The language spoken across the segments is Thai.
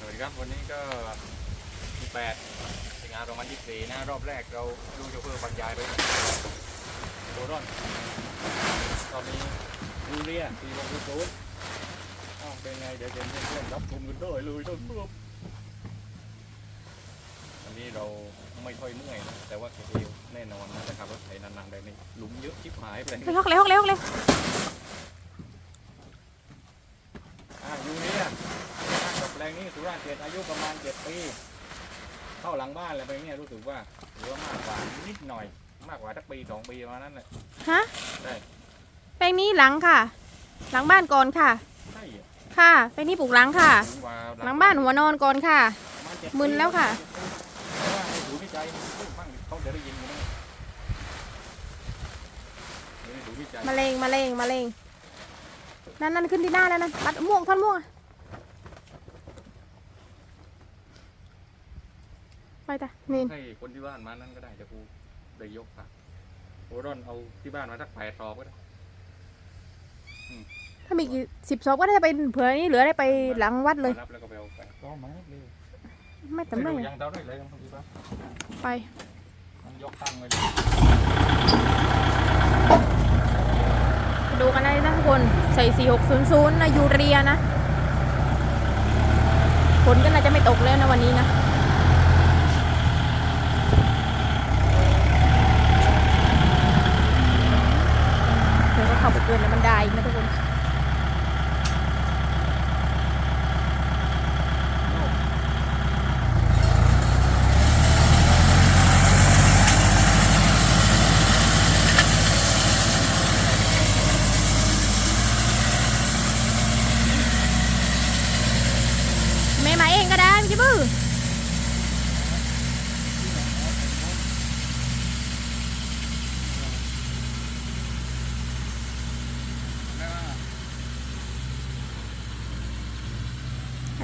สวัสดีครับวันนี้ก็ที่แปดสิงหาคมยี่สี่นะรอบแรกเราดูโชเฟอร์บรรยายไปโดรอนตอนนี้ยูเรียสี่วงศูนย์อ้าวเป็นไงเดี๋ยวเชิญเพื่อนๆรับชมกันด้วยเลยท่านผู้ชมวันนี้เราไม่ค่อยเมื่อยนะแต่ว่าเอวแน่นอนนะแต่ขับรถไถนานๆแบบนี้หลุมเยอะชิบหายไปเลยไปฮอกเลยฮอกเลยฮอกเลย อ่ายูเรียกับแป ลงนี้สุราษฎร์เจ็ดอายุประมาณเจ็ดปี เข้าหลังบ้านอะไรไปเนี่ยรู้สึกว่าหรือว่ามากกว่านิดหน่อย มากกว่าสักปีสองปีประมาณนั้นแหละฮะได้แปลงนี้หลังค่ะ หลังบ้านก่อนค่ะ ใช่เหรอค่ะแปลงนี้ปลูกหลังค่ะ ถึงกว่าหลังบ้านหัวนอนก่อนค่ะ ประาณเจ็ดมึนแล้วค่ะ เพราะว่าในศูนย์วิจัยพูดบ้างเขาจะได้ยินอยู่นี่ในศูนย์วิจัยมะเร็งมะเร็งมะเร็งนั่นนั่นขึ้นที่หน้าแล้วนั่นปัดม่วงท่อนม่วงอะ ไปจ้ะนี่ให้คนที่บ้านมานั่นก็ได้จะกูได้ยกค่ะโอรอนเอาที่บ้านมาสักแปดรอบก็ได้ถ้ามีกี่สิบซอบก็ได้ไปเผื่อนี้เหลือได้ไปหลังวัดเลยมารับแล้วก็ไปเอาไปก็มาเร็วไม่ทำได้ไม่รู้ยังเดาได้เลยครับที่บ้านไปมันยกตั้งไว้ดูกันได้นะทุกคนใส่สี่หกศูนย์ศูนย์นะยูเรียนะฝนก็น่าจะไม่ตกแล้วนะวันนี้นะ เดี๋ยวก็เข้าไปเกินในบันไดอีกนะทุกคนแม่มาเองก็ได้พี่บื้อ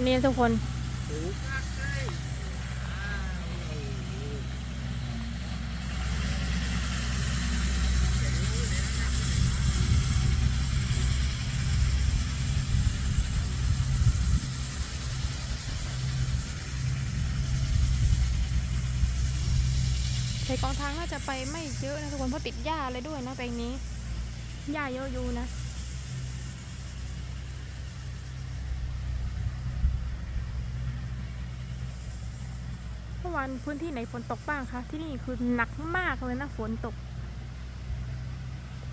นนี้ทุกคน ใส่กองทางน่าจะไปไม่เยอะนะทุกคนเพราะติดหญ้าอะไรด้วยนะแปลงนี้ หญ้าเยอะอยู่นะ อวานพื้นที่ไหนฝนตกบ้างคะ ที่นี่คือหนักมากเลยนะฝนตก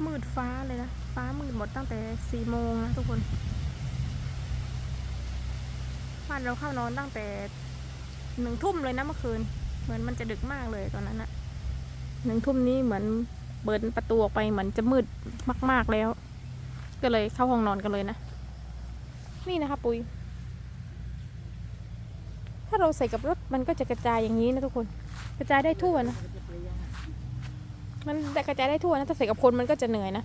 มืดฟ้าเลยนะ ฟ้ามืดหมดตั้งแต่สี่โมงนะทุกคนบ้านเราเข้านอนตั้งแต่หนึ่งทุ่มเลยนะเมื่อคืน เหมือนมันจะดึกมากเลยตอนนั้นอะหนึ่งทุ่มนี้เหมือนเปิดประตูออกไปเหมือนจะมืดมาก ๆแล้ว ก็เลยเข้าห้องนอนกันเลยนะ นี่นะคะ ปุย ถ้าเราใส่กับรถ มันก็จะกระจายอย่างนี้นะทุกคน กระจายได้ทั่วนะ มันแต่กระจายได้ทั่วนะถ้าใส่กับคนมันก็จะเหนื่อยนะ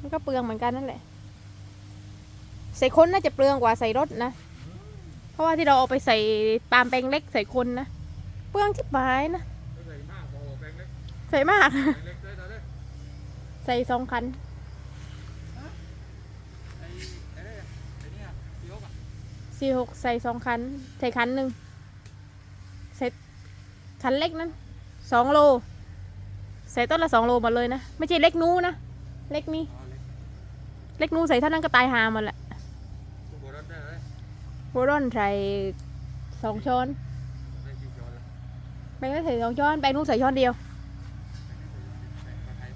มันก็เปลืองเหมือนกันนั่นแหละ ใส่คนน่าจะเปลืองกว่าใส่รถนะ เพราะว่าที่เราเอาไปใส่ปาล์มแปลงเล็กใส่คนนะ เปลืองที่ปลายนะ ใส่มาก ใส่สองคัน ไอ้ไอ้เนี่ยไอ้เนี่ยพี่ยกอะ สี่หกใส่สองคัน ใส่คันหนึ่งใส่คันเล็กนั้นสองโล ใส่ต้นละสองโลหมดเลยนะ ไม่ใช่เล็กนู้นะ เล็กนี้อ๋อเล็กเล็กนู้ใส่เท่านั้นก็ตายหาหมดแหละตัวโบราณได้เลยโบรอนใส่สองช้อนได้กี่ช้อนละแบงค์ได้ใส่สองช้อนแบงค์นู้ใส่ช้อนเดียว แบ่งมาไทย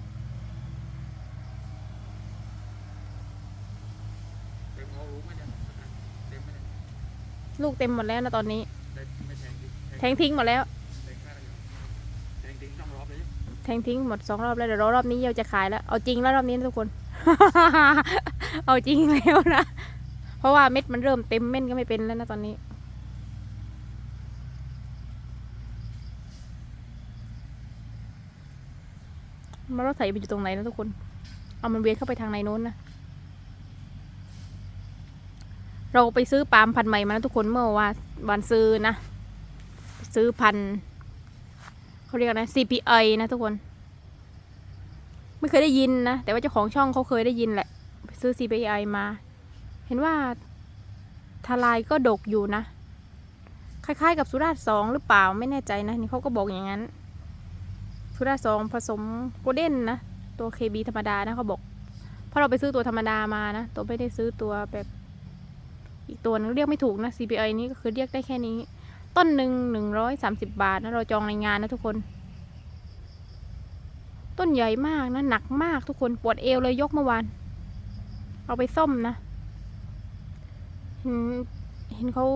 เต็มเอารู้ไหมเนี่ยเต็มไหมเนี่ย ลูกเต็มหมดแล้วนะตอนนี้ ได้ไม่แทงดิแทงทิ้งหมดแล้ว แทงค่าอะไรอยู่แทงทิ้งต้องรอบเลยแทงทิ้งหมดสองรอบแล้วเดี๋ยวรอรอบนี้เราจะขายแล้ว เอาจริงแล้วรอบนี้นะทุกคน เอาจริงแล้วนะ เพราะว่าเม็ดมันเริ่มเต็มเม่นก็ไม่เป็นแล้วนะตอนนี้ มารถไถไปอยู่ตรงไหนนะทุกคน เอามันเวียนเข้าไปทางในโน้นนะ เราไปซื้อปาล์มพันธุ์ใหม่มานะทุกคนเมื่อวานวันซื้อนะ ซื้อพันธุ์เขาเรียกนะ CPI นะทุกคน ไม่เคยได้ยินนะ แต่ว่าเจ้าของช่องเขาเคยได้ยินแหละ ไปซื้อ CPI มา เห็นว่าทลายก็ดกอยู่นะ คล้ายๆกับสุราษฎร์สองหรือเปล่าไม่แน่ใจนะนี่เขาก็บอกอย่างนั้น สุราษฎร์สองผสมโกลเด้นนะตัวเคบีธรรมดานะเขาบอกเพราะเราไปซื้อตัวธรรมดามานะ ตัวไม่ได้ซื้อตัวแบบ อีกตัวนึงเรียกไม่ถูกนะ CPI นี้ก็คือเรียกได้แค่นี้ ต้นหนึ่งหนึ่งร้อยสามสิบบาทนะเราจองในงานนะทุกคน ต้นใหญ่มากนะหนักมากทุกคนปวดเอวเลยยกเมื่อวาน เอาไปส้มนะเห็นเห็นเขา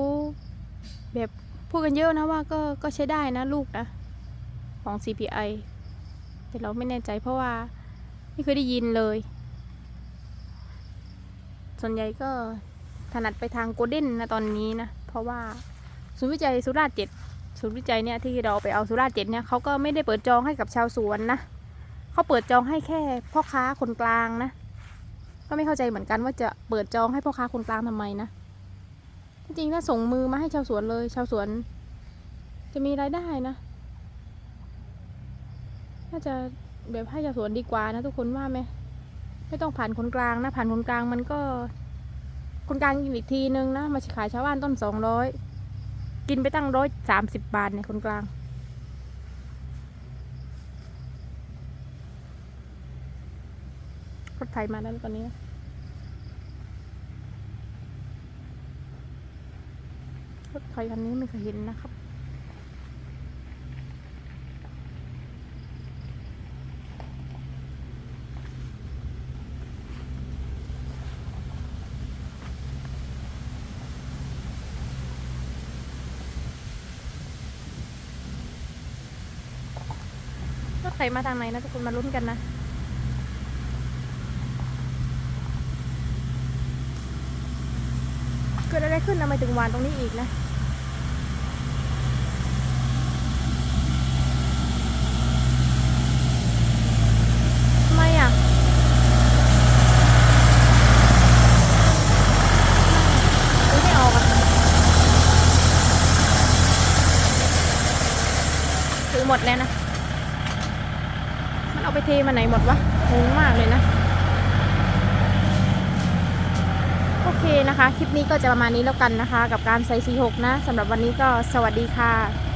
แบบพูดกันเยอะนะว่าก็ก็ใช้ได้นะลูกนะ ของ CPI แต่เราไม่แน่ใจเพราะว่าไม่เคยได้ยินเลย ส่วนใหญ่ก็ ถนัดไปทางโกลเด้นนะตอนนี้นะ เพราะว่าศูนย์วิจัยสุราษฎร์เจ็ดศูนย์วิจัยเนี่ยที่เราไปเอาสุราษฎร์เจ็ดเนี่ยเขาก็ไม่ได้เปิดจองให้กับชาวสวนนะเขาเปิดจองให้แค่พ่อค้าคนกลางนะ ก็ไม่เข้าใจเหมือนกันว่าจะเปิดจองให้พ่อค้าคนกลางทำไมนะจริงๆถ้าส่งมือมาให้ชาวสวนเลย ชาวสวน จะมีรายได้นะน่าจะแบบให้ชาวสวนดีกว่านะทุกคนว่าไหมไม่ต้องผ่านคนกลางนะผ่านคนกลางมันก็ คนกลางกินอีกทีนึงนะ มาขายชาวบ้านต้นสองร้อยกินไปตั้งร้อยสามสิบบาทเนี่ยคนกลาง รถไถมาแล้วตอนนี้รถไถคันนี้ไม่เคยเห็นนะครับ ใครมาทางไหนนะทุกคนมาลุ้นกันนะเกิดอะไรขึ้นทำไมถึงวานตรงนี้อีกนะ ทำไมอะดูไม่ออกอะถือหมดแล้วนะ มัน เอาไปเทมาไหนหมดวะงงมากเลยนะ โอเคนะคะ คลิปนี้ก็จะประมาณนี้แล้วกันนะคะ กับการใส่ C6 นะสำหรับวันนี้ก็สวัสดีค่ะ